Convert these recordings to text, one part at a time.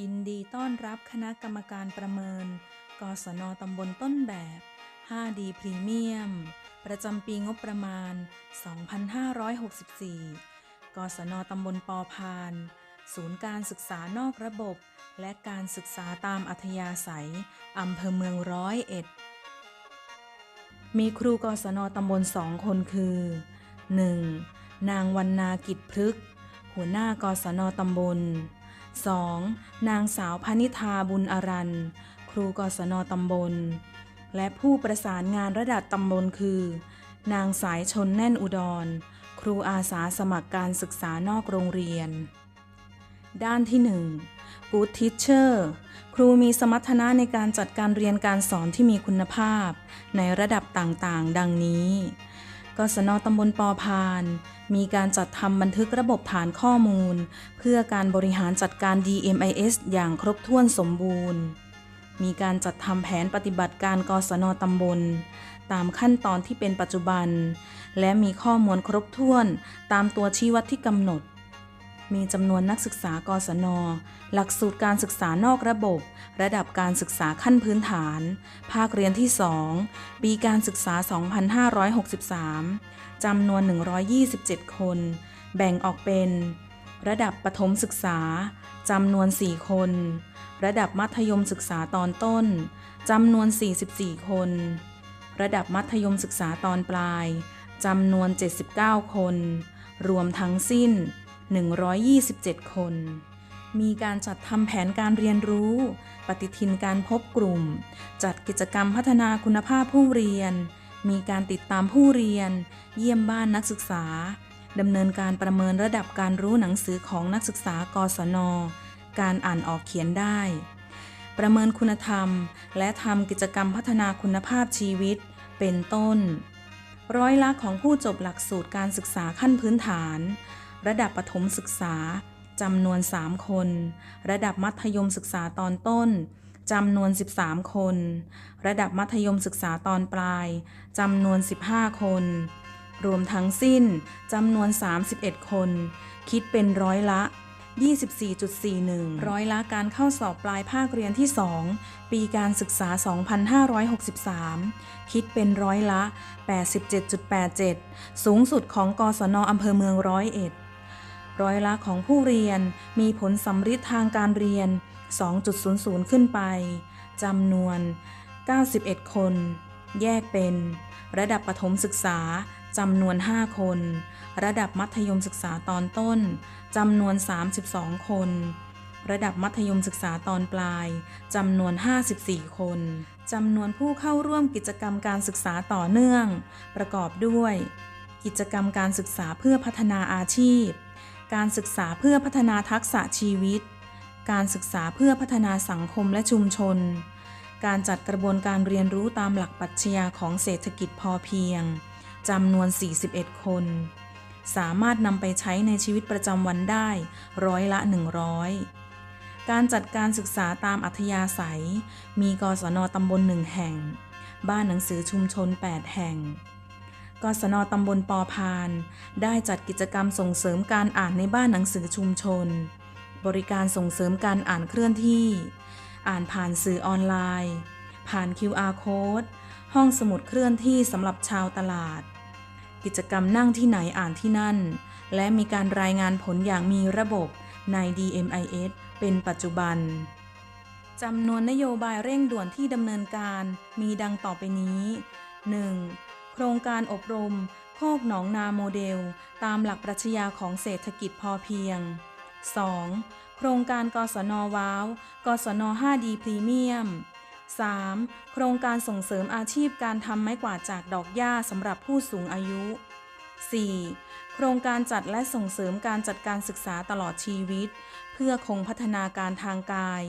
ยินดีต้อนรับคณะกรรมการประเมิน กศนตำบลต้นแบบ 5D พรีเมียม ประจำปีงบประมาณ 2564 กศนตำบลปอพาน ศูนย์การศึกษานอกระบบ และการศึกษาตามอัธยาศัย อำเภอเมืองร้อยเอ็ด มีครูกศนตำบลสองคนคือ 1. นางวันนากิจพฤก หัวหน้ากศนตำบล 2. นางสาวพนิธาบุญอรันครูกศนตำบล และผู้ประสานงานระดับตำบลคือ นางสายชนแน่นอุดร ครูอาสาสมัครการศึกษานอกโรงเรียน ด้านที่ 1 Good Teacher ครูมีสมรรถนะในการจัดการเรียนการสอนที่มีคุณภาพ ในระดับต่างๆ ดังนี้ กศนตำบลปอพาน มีการจัดทำบันทึกระบบฐานข้อมูล เพื่อการบริหารจัดการ DMIS อย่างครบถ้วนสมบูรณ์ มีการจัดทำแผนปฏิบัติการกศนตำบล ตามขั้นตอนที่เป็นปัจจุบัน และมีข้อมูลครบถ้วนตามตัวชี้วัดที่กำหนด มีจำนวนนักศึกษากศน หลักสูตรการศึกษานอกระบบ ระดับการศึกษาขั้นพื้นฐาน ภาคเรียนที่ 2 ปีการศึกษา 2563 จำนวน 127 คน แบ่งออกเป็น ระดับประถมศึกษา จำนวน 4 คน ระดับมัธยมศึกษาตอนต้น จำนวน 44 คน ระดับมัธยมศึกษาตอนปลาย จำนวน 79 คน รวมทั้งสิ้น 127 คน มีการจัดทำแผนการเรียนรู้ ปฏิทินการพบกลุ่ม จัดกิจกรรมพัฒนาคุณภาพผู้เรียน มีการติดตามผู้เรียน เยี่ยมบ้านนักศึกษาดำเนินการประเมินระดับการรู้หนังสือของนักศึกษากศน การอ่านออกเขียนได้ ประเมินคุณธรรม และทำกิจกรรมพัฒนาคุณภาพชีวิต เป็นต้น ร้อยละของผู้จบหลักสูตรการศึกษาขั้นพื้นฐาน ระดับประถมศึกษาจำนวน 3 คน ระดับมัธยมศึกษาตอนต้นจำนวน 13 คน ระดับมัธยมศึกษาตอนปลายจำนวน 15 คน รวมทั้งสิ้นจำนวน 31 คน คิดเป็นร้อยละ 24.41 ร้อยละการเข้าสอบปลายภาคเรียนที่ 2 ปีการศึกษา 2563 คิดเป็นร้อยละ 87.87 สูงสุดของกศนอำเภอเมืองร้อยเอ็ด ร้อยละของผู้เรียนมีผลสำฤทธิ์ทางการเรียน 2.00 ขึ้นไปจำนวน 91 คน แยกเป็น ระดับประถมศึกษาจำนวน 5 คน ระดับมัธยมศึกษาตอนต้นจำนวน 32 คน ระดับมัธยมศึกษาตอนปลายจำนวน 54 คนจำนวนผู้เข้าร่วมกิจกรรมการศึกษาต่อเนื่อง ประกอบด้วย กิจกรรมการศึกษาเพื่อพัฒนาอาชีพ การศึกษาเพื่อพัฒนาทักษะชีวิต การศึกษาเพื่อพัฒนาสังคมและชุมชน การจัดกระบวนการเรียนรู้ตามหลักปรัชญาของเศรษฐกิจพอเพียงจำนวน 41 คน สามารถนำไปใช้ในชีวิตประจำวันได้ร้อยละ 100 การจัดการศึกษาตามอัธยาศัย มีกศนตำบลหนึ่งแห่ง บ้านหนังสือชุมชน 8 แห่ง กศนตำบลปอพาน ได้จัดกิจกรรมส่งเสริมการอ่านในบ้านหนังสือชุมชน บริการส่งเสริมการอ่านเคลื่อนที่ อ่านผ่านสื่อออนไลน์ ผ่าน QR code ห้องสมุดเคลื่อนที่สำหรับชาวตลาด กิจกรรมนั่งที่ไหนอ่านที่นั่น และมีการรายงานผลอย่างมีระบบใน DMIS เป็นปัจจุบันจำนวนนโยบายเร่งด่วนที่ดำเนินการมีดังต่อไปนี้ 1. โครงการอบรม โคกหนองนาโมเดล ตามหลักปรัชญาของเศรษฐกิจพอเพียง 2. โครงการกศนว้าว กศน 5D พรีเมียม 3. โครงการส่งเสริมอาชีพการทำไม้กวาดจากดอกหญ้าสำหรับผู้สูงอายุ 4. โครงการจัดและส่งเสริมการจัดการศึกษาตลอดชีวิต เพื่อคงพัฒนาการทางกาย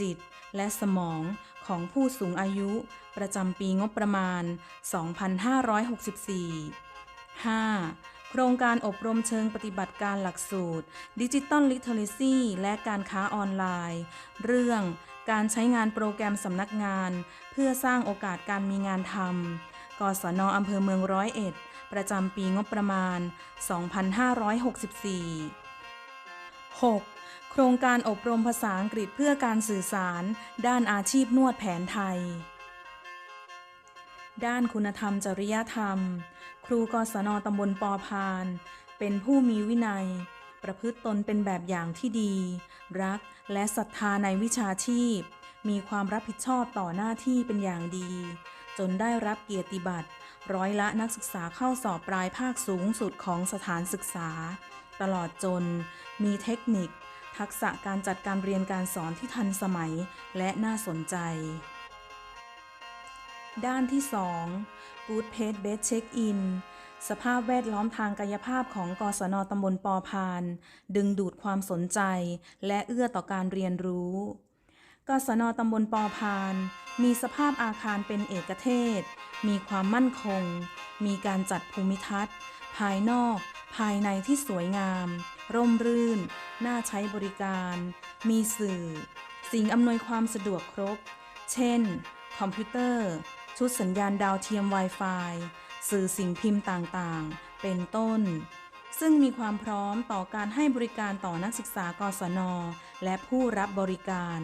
จิต และสมองของผู้สูงอายุ ประจำปีงบประมาณ 2564 5. โครงการอบรมเชิงปฏิบัติการหลักสูตรดิจิตอลลิเทเรซีและการค้าออนไลน์ เรื่องการใช้งานโปรแกรมสำนักงาน เพื่อสร้างโอกาสการมีงานทำกศนอำเภอเมืองร้อยเอ็ด ประจำปีงบประมาณ 2564 6. โครงการอบรมภาษาอังกฤษเพื่อการสื่อสาร ด้านอาชีพนวดแผนไทย ด้านคุณธรรมจริยธรรม ครูกศนตำบลปอพาน เป็นผู้มีวินัย ประพฤติตนเป็นแบบอย่างที่ดี รักและศรัทธาในวิชาชีพ มีความรับผิดชอบต่อหน้าที่เป็นอย่างดี จนได้รับเกียรติบัตรร้อยละนักศึกษาเข้าสอบปลายภาคสูงสุดของสถานศึกษา ตลอดจนมีเทคนิค ทักษะการจัดการเรียนการสอนที่ทันสมัยและน่าสนใจ ด้านที่ 2 Good Page Best Check In สภาพแวดล้อมทางกายภาพของกศนตำบลปอพาน ดึงดูดความสนใจ และเอื้อต่อการเรียนรู้กศนตำบลปอพาน มีสภาพอาคารเป็นเอกเทศ มีความมั่นคง มีการจัดภูมิทัศน์ ภายนอก ภายในที่สวยงาม ร่มรื่น น่าใช้บริการ มีสื่อ สิ่งอำนวยความสะดวกครบ เช่น คอมพิวเตอร์ ชุดสัญญาณดาวเทียม Wi-Fi สื่อสิ่งพิมพ์ต่างๆ เป็นต้น ซึ่งมีความพร้อมต่อการให้บริการต่อนักศึกษากศน และผู้รับบริการ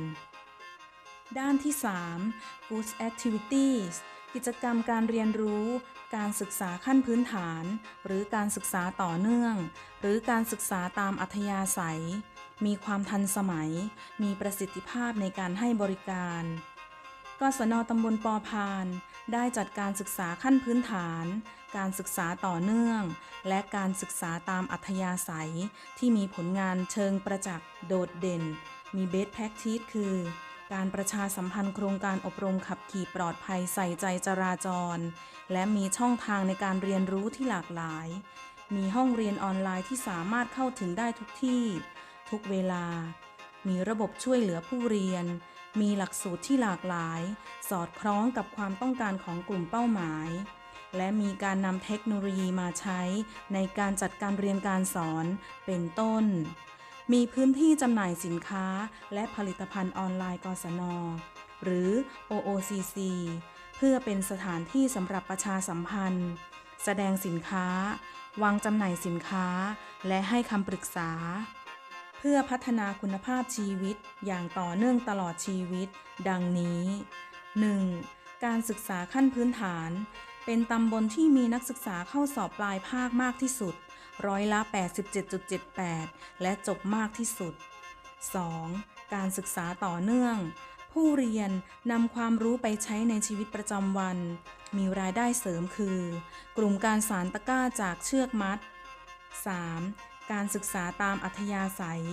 ด้านที่ 3 Good Activities กิจกรรมการเรียนรู้ การศึกษาขั้นพื้นฐาน หรือการศึกษาต่อเนื่อง หรือการศึกษาตามอัธยาศัย มีความทันสมัย มีประสิทธิภาพในการให้บริการกศนตำบลปอพาน ได้จัดการศึกษาขั้นพื้นฐาน การศึกษาต่อเนื่อง และการศึกษาตามอัธยาศัย ที่มีผลงานเชิงประจักษ์โดดเด่น มีเบสแพ็กทีสคือ การประชาสัมพันธ์โครงการอบรมขับขี่ปลอดภัยใส่ใจจราจร และมีช่องทางในการเรียนรู้ที่หลากหลาย มีห้องเรียนออนไลน์ที่สามารถเข้าถึงได้ทุกที่ ทุกเวลา มีระบบช่วยเหลือผู้เรียน มีหลักสูตรที่หลากหลาย สอดคล้องกับความต้องการของกลุ่มเป้าหมาย และมีการนำเทคโนโลยีมาใช้ในการจัดการเรียนการสอนเป็นต้น มีพื้นที่จำหน่ายสินค้าและผลิตภัณฑ์ออนไลน์กศน หรือ OOCC เพื่อเป็นสถานที่สำหรับประชาสัมพันธ์ แสดงสินค้า วางจำหน่ายสินค้า และให้คำปรึกษา เพื่อพัฒนาคุณภาพชีวิตอย่างต่อเนื่องตลอดชีวิต ดังนี้ 1. การศึกษาขั้นพื้นฐาน เป็นตำบลที่มีนักศึกษาเข้าสอบปลายภาคมากที่สุด ร้อยละ 87.78 และจบมากที่สุด 2. การศึกษาต่อเนื่อง ผู้เรียนนำความรู้ไปใช้ในชีวิตประจำวัน มีรายได้เสริมคือ กลุ่มการสารตะก้าจากเชือกมัด 3. การศึกษาตามอัธยาศัย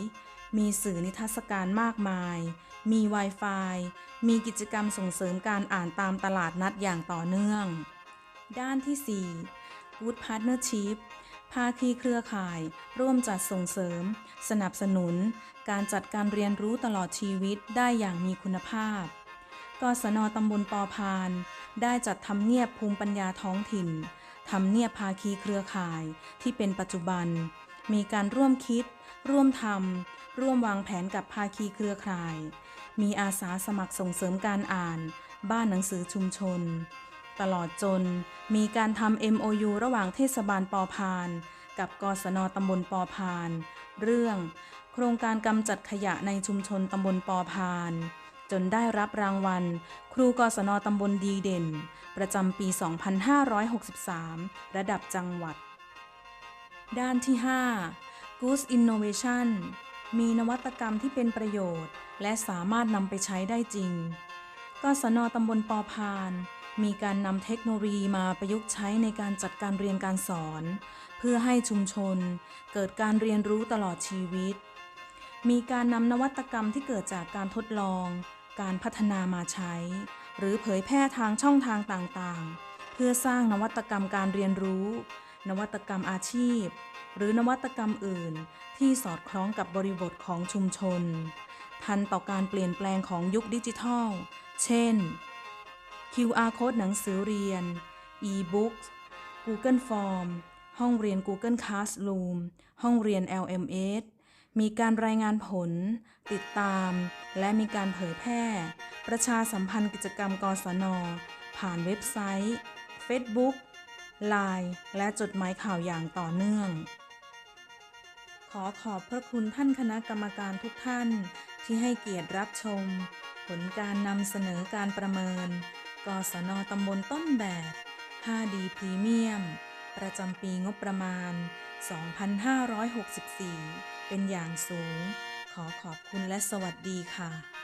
มีสื่อนิทรรศการมากมาย มี Wi-Fi มีกิจกรรมส่งเสริมการอ่านตามตลาดนัดอย่างต่อเนื่อง ด้านที่ 4 Good Partnership ภาคีเครือข่าย ร่วมจัดส่งเสริม สนับสนุน การจัดการเรียนรู้ตลอดชีวิตได้อย่างมีคุณภาพ กศนตำบลปอพาน ได้จัดทำเนียบภูมิปัญญาท้องถิ่นทำเนียบภาคีเครือข่ายที่เป็นปัจจุบัน มีการร่วมคิด ร่วมทำร่วมวางแผนกับภาคีเครือข่าย มีอาสาสมัครส่งเสริมการอ่าน บ้านหนังสือชุมชน ตลอดจนมีการทำ MOU ระหว่างเทศบาลปอพาน กับกศนตำบลปอพาน เรื่อง โครงการกำจัดขยะในชุมชนตำบลปอพาน จนได้รับรางวัล ครูกศนตำบลดีเด่น ประจำปี 2563 ระดับจังหวัด ด้านที่ 5 Good Innovation มีนวัตกรรมที่เป็นประโยชน์ และสามารถนำไปใช้ได้จริงกศนตำบลปอพาน มีการนำเทคโนโลยีมาประยุกต์ใช้ในการจัดการเรียนการสอน เพื่อให้ชุมชน เกิดการเรียนรู้ตลอดชีวิต มีการนำนวัตกรรมที่เกิดจากการทดลอง การพัฒนามาใช้ หรือเผยแพร่ทางช่องทางต่างๆ เพื่อสร้างนวัตกรรมการเรียนรู้ นวัตกรรมอาชีพ หรือนวัตกรรมอื่น ที่สอดคล้องกับบริบทของชุมชน ทันต่อการเปลี่ยนแปลงของยุคดิจิทัล เช่น QR code หนังสือเรียน e-books Google Form ห้องเรียน Google Classroom ห้องเรียน LMS มีการรายงานผล ติดตาม และมีการเผยแพร่ ประชาสัมพันธ์กิจกรรมกศน ผ่านเว็บไซต์ Facebook Line และจดหมายข่าวอย่างต่อเนื่อง ขอขอบพระคุณท่านคณะกรรมการทุกท่านที่ให้เกียรติรับชม ผลการนำเสนอการประเมิน กศนตำบลต้นแบบ 5D พรีเมียม ประจำปีงบประมาณ 2564 เป็นอย่างสูง ขอขอบคุณและสวัสดีค่ะ